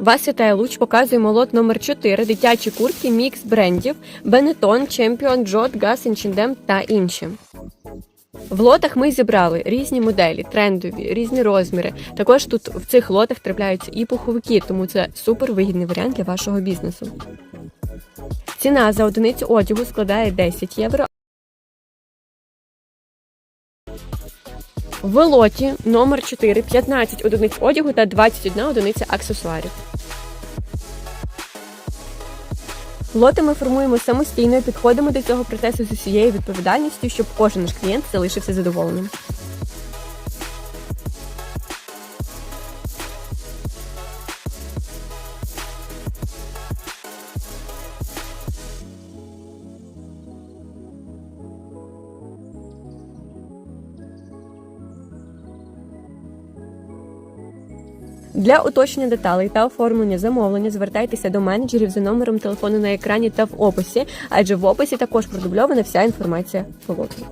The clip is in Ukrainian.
Вас вітає Луч, показуємо лот номер 4 дитячі куртки, мікс брендів, Benetton, Champion, Jot, Gas, H&M та інші. В лотах ми зібрали різні моделі, трендові, різні розміри. Також тут в цих лотах трапляються і пуховики, тому це супер вигідний варіант для вашого бізнесу. Ціна за одиницю одягу складає 10 євро. В лоті номер 4 15 одиниць одягу та 21 одиниця аксесуарів. Лоти ми формуємо самостійно і підходимо до цього процесу з усією відповідальністю, щоб кожен наш клієнт залишився задоволеним. Для уточнення деталей та оформлення замовлення звертайтеся до менеджерів за номером телефону на екрані та в описі, адже в описі також продубльована вся інформація по лоту.